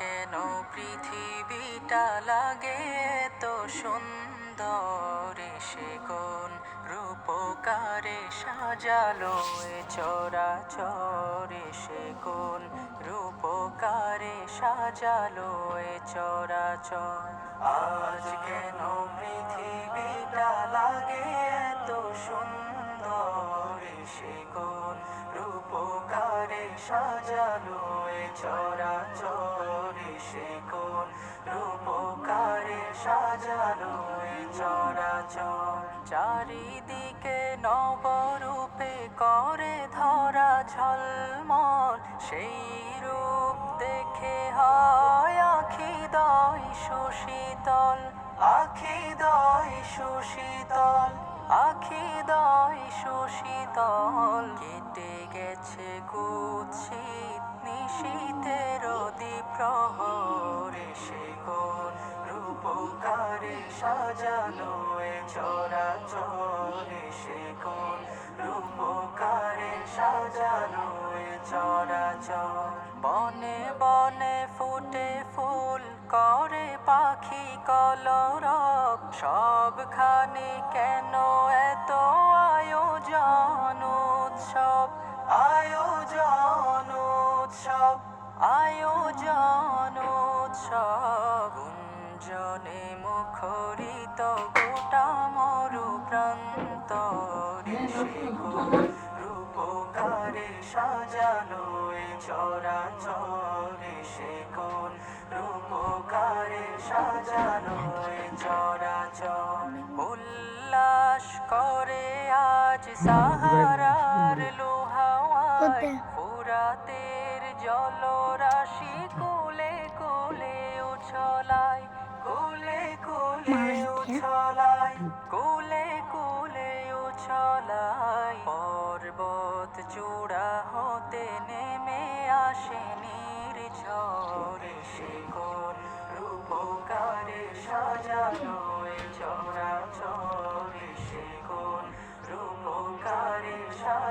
কেন পৃথিবীটা লাগে তো সুন্দর? সে কোন রূপকারে সাজালো? এ চরা চরে সে কোন রূপকারে সাজালো? এ চরা চর আজ কেন পৃথিবীটা লাগে এত সুন্দর? সে কোন রূপকারে সাজালো? এ কোন রূপকারে সাজালো এ চরা চর চারিদিকে নবরূপে করে ধরা ঝলমল, সেই রূপ দেখে হয় আখি দয় সুশীতল, আখি দয় সুশীতল, আখি দয় সুশীতল। কেটে গেছে কুৎসিত এ চরা চরে সে কোন রূপকারে সাজানো চর। বনে বনে ফুটে ফুল করে পাখি কলরব, সবখানে কেন এত আয়োজন উৎসব? আয়োজন উৎসব আয়োজন উৎসব। গুঞ্জনে সাজানো এ চরা চরে সে কোন রূপকারে সাজানো এ চরা চর উল্লাস করে আজ সাহারার লোহাওয়ায়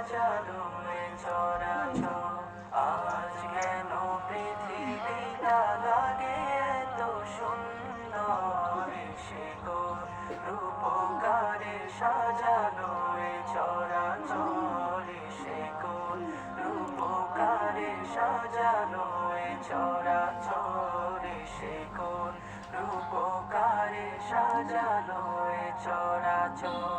সাজানো এ চরা চর আজ কেন পৃথিবীটা লাগে এত সুন্দর সে কোন রূপকারে কোন রূপকারে সাজানো এ চরা চরে সে কোন এ চরা চর